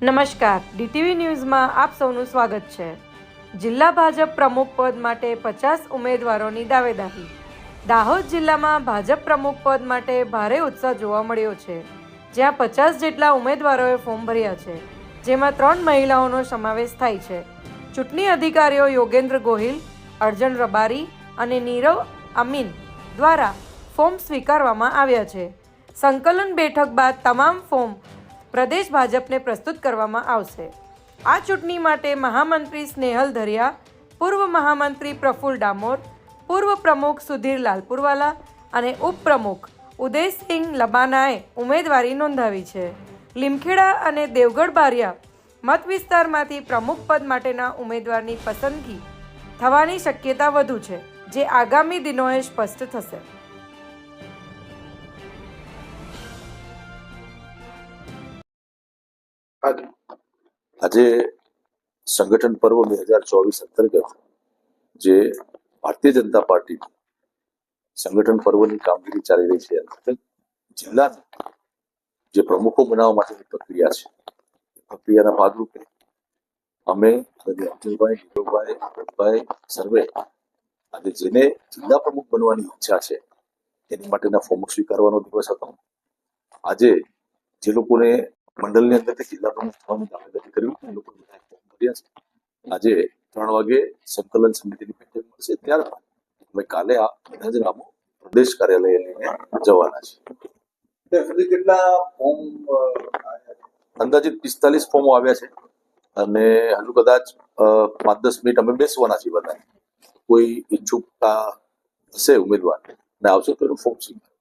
નમસ્કાર. ડીટીવી ન્યૂઝમાં આપ સૌનું સ્વાગત છે. જિલ્લા ભાજપ પ્રમુખ પદ માટે પચાસ ઉમેદવારોની દાવેદારી દાહોદ જિલ્લામાં ભાજપ પ્રમુખ પદ માટે ભારે ઉત્સાહ જોવા મળ્યો છે. જ્યાં પચાસ જેટલા ઉમેદવારોએ ફોર્મ ભર્યા છે, જેમાં ત્રણ મહિલાઓનો સમાવેશ થાય છે. ચૂંટણી અધિકારીઓ યોગેન્દ્ર ગોહિલ, અર્જન રબારી અને નીરવ અમીન દ્વારા ફોર્મ સ્વીકારવામાં આવ્યા છે. સંકલન બેઠક બાદ તમામ ફોર્મ પ્રદેશ ભાજપને પ્રસ્તુત કરવામાં આવશે. આ ચૂંટણી માટે મહામંત્રી સ્નેહલ ધરિયા, પૂર્વ મહામંત્રી પ્રફુલ ડામોર, પૂર્વ પ્રમુખ સુધીર લાલપુરવાલા અને ઉપપ્રમુખ ઉદયસિંહ લબાનાએ ઉમેદવારી નોંધાવી છે. લીમખેડા અને દેવગઢ બારિયા મત વિસ્તારમાંથી પ્રમુખ પદ માટેના ઉમેદવારની પસંદગી થવાની શક્યતા વધુ છે, જે આગામી દિનોએ સ્પષ્ટ થશે. આજે સંગઠન પર્વ બે હજાર ચોવીસ અંતર્ગત જે ભારતીય જનતા પાર્ટી સંગઠન પર્વની કામગીરી ચાલી રહી છે અંતર્ગત જિલ્લાના જે પ્રમુખો બનાવવા માટેની પ્રક્રિયા છે પ્રક્રિયાના ભાગરૂપે અમે અતુલભાઈ, નીરવભાઈ ભરતભાઈ સર્વે આજે જેને જિલ્લા પ્રમુખ બનવાની ઈચ્છા છે એની માટેના ફોર્મ સ્વીકારવાનો દિવસ હતો. આજે જે લોકોને મંડળની અંદરથી જિલ્લા પ્રમુખ થવાની દાવેદારી કરવી એ લોકો આજે ત્રણ વાગે સંકલન સમિતિની બેઠક મળશે. ત્યારબાદ અમે કાલે આ બધા જ નામો પ્રદેશ કાર્યાલય લઈને જવાના છે. અત્યાર કેટલા ફોર્મ? અંદાજિત પિસ્તાલીસ ફોર્મો આવ્યા છે. અને હજુ કદાચ પાંચ દસ મિનિટ અમે બેસવાના છીએ બધા કોઈ ઈચ્છુકતા હશે ઉમેદવાર ને આવશે તો એનું ફોર્મ સ્વીકાર